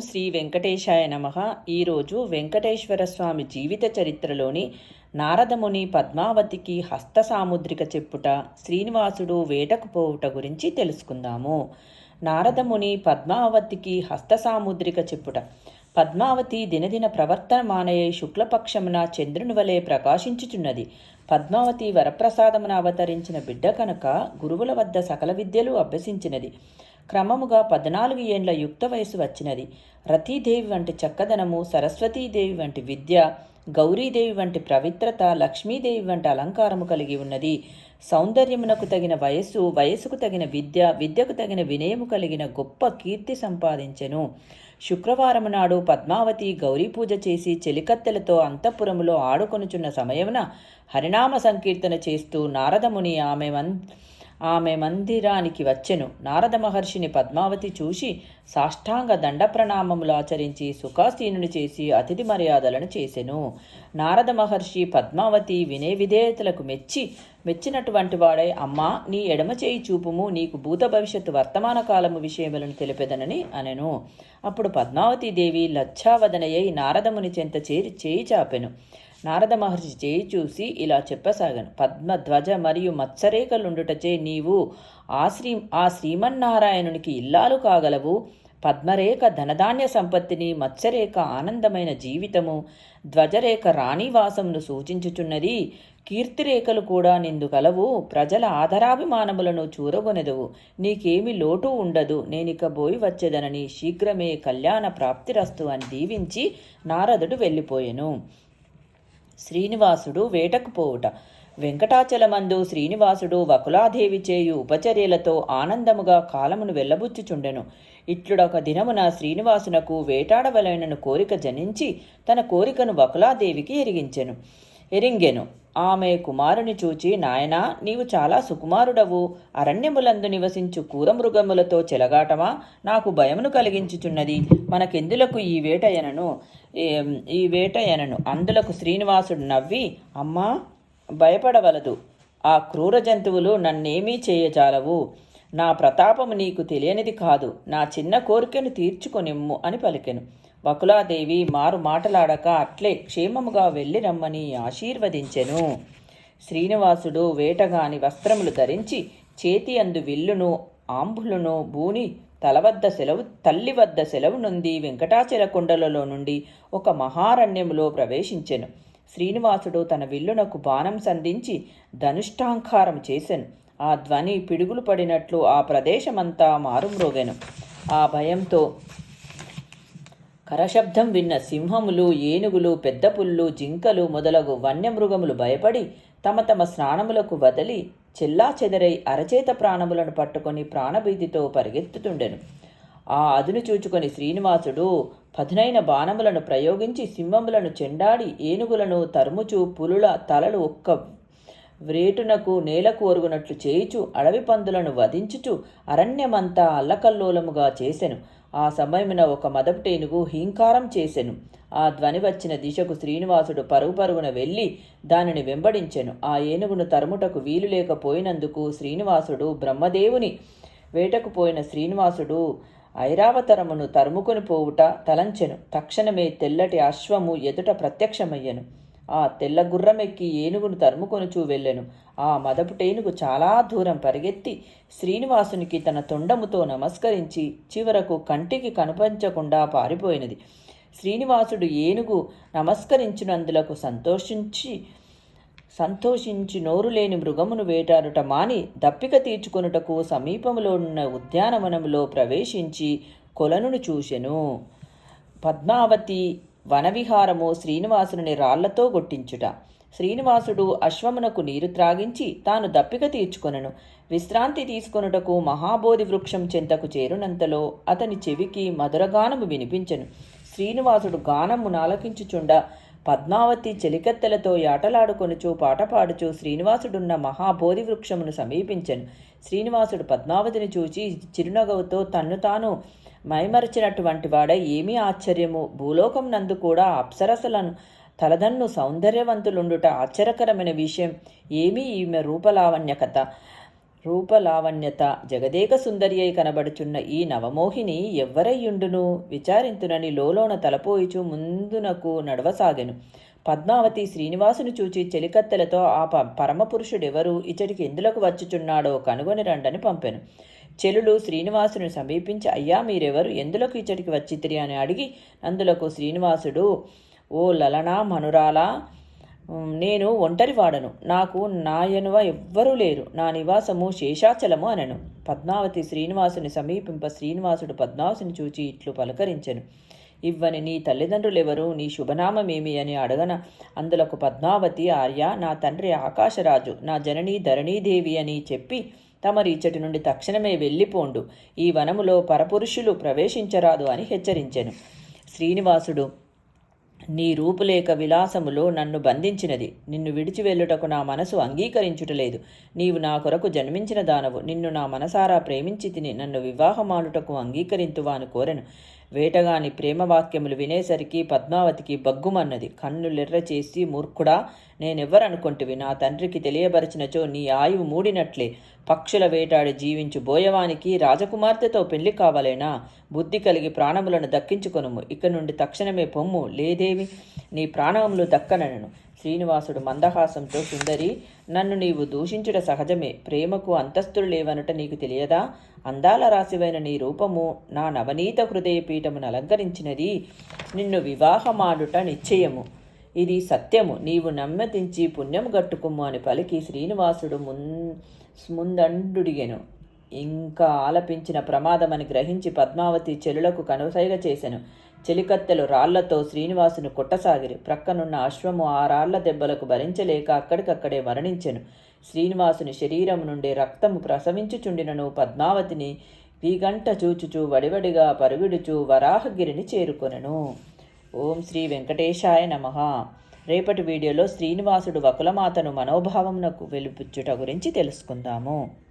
శ్రీ వెంకటేశాయ నమ. ఈరోజు వెంకటేశ్వర స్వామి జీవిత చరిత్రలోని నారదముని పద్మావతికి హస్త సాముద్రిక చెప్పుట శ్రీనివాసుడు వేటకు పోవుట గురించి తెలుసుకుందాము. నారదముని పద్మావతికి హస్త సాముద్రిక చెప్పుట. పద్మావతి దినదిన ప్రవర్తన మానయ్య శుక్లపక్షమున చంద్రుని వలె ప్రకాశించుచున్నది. పద్మావతి వరప్రసాదమున అవతరించిన బిడ్డ కనుక గురువుల వద్ద సకల విద్యలు అభ్యసించినది. క్రమముగా పద్నాలుగు ఏండ్ల యుక్త వయసు వచ్చినది. రతీదేవి వంటి చక్కదనము సరస్వతీదేవి వంటి విద్య గౌరీదేవి వంటి పవిత్రత లక్ష్మీదేవి వంటి అలంకారము కలిగి ఉన్నది. సౌందర్యమునకు తగిన వయస్సు వయసుకు తగిన విద్య విద్యకు తగిన వినయము కలిగిన గొప్ప కీర్తి సంపాదించెను. శుక్రవారం నాడు పద్మావతి గౌరీ పూజ చేసి చెలికత్తెలతో అంతఃపురములో ఆడుకొనుచున్న సమయమున హరినామ సంకీర్తన చేస్తూ నారదముని ఆమె మన్ ఆమె మందిరానికి వచ్చెను. నారద మహర్షిని పద్మావతి చూసి సాష్టాంగ దండ ప్రణామములు ఆచరించి సుఖాసీనుని చేసి అతిథి మర్యాదలను చేసెను. నారద మహర్షి పద్మావతి వినే విధేయతలకు మెచ్చి మెచ్చినటువంటి వాడై అమ్మా నీ ఎడమ చేయి చూపుము నీకు భూత భవిష్యత్తు వర్తమాన కాలము విషయములను తెలిపెదనని అనెను. అప్పుడు పద్మావతి దేవి నారదముని చెంత చేరి చేయి చాపెను. నారద మహర్షి చేయి చూసి ఇలా చెప్పసాగాను. పద్మధ్వజ మరియు మత్సరేఖలుండుటచే నీవు ఆ శ్రీ ఆ శ్రీమన్నారాయణునికి ఇల్లాలు కాగలవు. పద్మరేఖ ధనధాన్య సంపత్తిని మత్స్యరేఖ ఆనందమైన జీవితము ధ్వజరేఖ రాణివాసమును సూచించుచున్నది కీర్తిరేఖలు కూడా నిందు కలవు. ప్రజల ఆదరాభిమానములను చూరగొనెదవు. నీకేమి లోటు ఉండదు. నేనిక బోయి వచ్చేదనని శీఘ్రమే కళ్యాణ ప్రాప్తిరస్తు అని దీవించి నారదుడు వెళ్ళిపోయెను. శ్రీనివాసుడు వేటకు పోవుట. వెంకటాచలమందు శ్రీనివాసుడు వకులాదేవి చేయు ఉపచర్యలతో ఆనందముగా కాలమును వెళ్ళబుచ్చుచుండెను. ఇట్లుడొక దినమున శ్రీనివాసునకు వేటాడవలైనను కోరిక జనించి తన కోరికను వకులాదేవికి ఎరిగించెను. ఎరింగెను. ఆమె కుమారుని చూచి నాయనా నీవు చాలా సుకుమారుడవు. అరణ్యములందు నివసించు కూరమృగములతో చెలగాటమా? నాకు భయమును కలిగించుచున్నది. మనకెందులకు ఈ వేటయనను? ఈ వేటయనను? అందులకు శ్రీనివాసుడు నవ్వి అమ్మా భయపడవలదు. ఆ క్రూర జంతువులు నన్నేమీ చేయజాలవు. నా ప్రతాపము నీకు తెలియనిది కాదు. నా చిన్న కోరికను తీర్చుకొనిమ్ము అని పలికెను. వకులాదేవి మారు మాటలాడక అట్లే క్షేమముగా వెళ్ళి రమ్మని ఆశీర్వదించెను. శ్రీనివాసుడు వేటగాని వస్త్రములు ధరించి చేతి అందు విల్లును ఆంబులను బూని తల వద్ద సెలవు తల్లి వద్ద సెలవు నుండి వెంకటాచల కొండలలో నుండి ఒక మహారణ్యములో ప్రవేశించెను. శ్రీనివాసుడు తన విల్లునకు బాణం సంధించి ధనుష్టాంకారం చేశాను ఆ ధ్వని పిడుగులు పడినట్లు ఆ ప్రదేశమంతా మారుమ్రోగెను. ఆ భయంతో కరశబ్దం విన్న సింహములు ఏనుగులు పెద్ద పుల్లు జింకలు మొదలగు వన్యమృగములు భయపడి తమ తమ స్నానములకు వదలి చెల్లా చెదరై అరచేత ప్రాణములను పట్టుకొని ప్రాణభీతితో పరిగెత్తుతుండెను. ఆ అదును చూచుకొని శ్రీనివాసుడు పదునైన బాణములను ప్రయోగించి సింహములను చెండాడి ఏనుగులను తరుముచు పులుల తలలు ఒక్క వ్రేటునకు నేలకు ఒరుగునట్లు చేయిచు అడవి పందులను వధించుచు అరణ్యమంతా అల్లకల్లోలముగా చేసెను. ఆ సమయమున ఒక మదపుటేనుగు హీంకారం చేసెను. ఆ ధ్వని వచ్చిన దిశకు శ్రీనివాసుడు పరుగు పరుగున వెళ్ళి దానిని వెంబడించెను. ఆ ఏనుగును తరుముటకు వీలు లేకపోయినందుకు శ్రీనివాసుడు బ్రహ్మదేవుని వేటకు పోయిన శ్రీనివాసుడు ఐరావతరమును తరుముకొని పోవుట తలంచెను. తక్షణమే తెల్లటి అశ్వము ఎదుట ప్రత్యక్షమయ్యను. ఆ తెల్ల గుర్రమెక్కి ఏనుగును తరుముకొనుచూ వెళ్ళెను. ఆ మదపుటేనుగు చాలా దూరం పరిగెత్తి శ్రీనివాసునికి తన తొండముతో నమస్కరించి చివరకు కంటికి కనిపించకుండా పారిపోయినది. శ్రీనివాసుడు ఏనుగు నమస్కరించినందులకు సంతోషించి సంతోషించి నోరు లేని మృగమును వేటాడుట మాని దప్పిక తీర్చుకొనుటకు సమీపంలో ఉన్న ఉద్యానవనంలో ప్రవేశించి కొలనును చూసెను. పద్మావతి వనవిహారము శ్రీనివాసుని రాళ్ళతో గొట్టించుట. శ్రీనివాసుడు అశ్వమునకు నీరు త్రాగించి తాను దప్పిక తీర్చుకొనను. విశ్రాంతి తీసుకొనుటకు మహాబోధి వృక్షం చెంతకు చేరునంతలో అతని చెవికి మధురగానము వినిపించను. శ్రీనివాసుడు గానము నాలకించుచుండ పద్మావతి చెలికత్తెలతో యాటలాడుకొనుచు పాట పాడుచు శ్రీనివాసుడున్న మహాబోధి వృక్షమును సమీపించను. శ్రీనివాసుడు పద్మావతిని చూచి చిరునగవుతో తన్ను తాను మైమరచినటువంటి వాడ ఏమీ ఆశ్చర్యము. భూలోకం నందు కూడా అప్సరసలను తలదన్ను సౌందర్యవంతులుండుట ఆశ్చర్యకరమైన విషయం ఏమీ ఈమె రూపలావణ్య కథ రూపలావణ్యత జగదేక సుందరి అయి కనబడుచున్న ఈ నవమోహిని ఎవ్వరయ్యుండును విచారింతునని లోలోన తలపోయిచు ముందునకు నడవసాగెను. పద్మావతి శ్రీనివాసును చూచి చెలికత్తెలతో ఆ ప పరమపురుషుడెవరు? ఇచ్చటికి ఎందులకు వచ్చుచున్నాడో కనుగొని రండని పంపెను. చెలులు శ్రీనివాసుని సమీపించి అయ్యా మీరెవరు? ఎందులకు ఇచ్చటికి వచ్చితిరి అని అడిగి అందులకు శ్రీనివాసుడు ఓ లలనా మనురాలా నేను ఒంటరివాడను. నాకు నాయనువ ఎవ్వరూ లేరు. నా నివాసము శేషాచలము అనను. పద్మావతి శ్రీనివాసుని సమీపింప శ్రీనివాసుడు పద్మావతిని చూచి ఇట్లు పలకరించెను. ఇవ్వని నీ తల్లిదండ్రులెవరు నీ శుభనామమేమి అని అడగన. అందులకు పద్మావతి ఆర్య నా తండ్రి ఆకాశరాజు నా జననీ ధరణీదేవి అని చెప్పి తమరి ఇచ్చటి నుండి తక్షణమే వెళ్ళిపోండు. ఈ వనములో పరపురుషులు ప్రవేశించరాదు అని హెచ్చరించెను. శ్రీనివాసుడు నీ రూపులేఖ విలాసములో నన్ను బంధించినది. నిన్ను విడిచి వెళ్ళుటకు నా మనసు అంగీకరించుటలేదు. నీవు నా కొరకు జన్మించిన దానవు. నిన్ను నా మనసారా ప్రేమించి తిని నన్ను వివాహమాలుటకు అంగీకరింతువాను కోరెను. వేటగాని ప్రేమవాక్యములు వినేసరికి పద్మావతికి బగ్గుమన్నది. కన్నులెర్ర చేసి మూర్ఖుడా నేనెవ్వరనుకుంటువి? నా తండ్రికి తెలియబరిచినచో నీ ఆయువు మూడినట్లే. పక్షుల వేటాడి జీవించు బోయవానికి రాజకుమార్తెతో పెళ్ళి కావాలేనా? బుద్ధి కలిగి ప్రాణములను దక్కించుకొనుము. ఇక నుండి తక్షణమే పొమ్ము. లేదేవి నీ ప్రాణములు దక్కనను. శ్రీనివాసుడు మందహాసంతో సుందరి నన్ను నీవు దూషించుట సహజమే. ప్రేమకు అంతస్తులు లేవనుట నీకు తెలియదా? అందాల రాశివైన నీ రూపము నా నవనీత హృదయ పీఠమును అలంకరించినది నిన్ను వివాహమాడుట నిశ్చయము. ఇది సత్యము. నీవు నమ్మతించి పుణ్యం గట్టుకుమ్ము అని పలికి శ్రీనివాసుడు మున్ ముందండుడిగెను. ఇంకా ఆలపించిన ప్రమాదమని గ్రహించి పద్మావతి చెలులకు కనుసైగ చేశాను చెలికత్తెలు రాళ్ళతో శ్రీనివాసును కొట్టసాగిరి. ప్రక్కనున్న అశ్వము ఆ రాళ్ళ దెబ్బలకు భరించలేక అక్కడికక్కడే మరణించెను. శ్రీనివాసుని శరీరం నుండి రక్తము ప్రసవించుచుండినను పద్మావతిని వీగంట చూచుచూ వడివడిగా పరుగుడుచూ వరాహగిరిని చేరుకొనెను. ఓం శ్రీ వెంకటేశాయ నమః. రేపటి వీడియోలో శ్రీనివాసుడు వకులమాతను మనోభావమునకు వెలుపుచ్చుట గురించి తెలుసుకుందాము.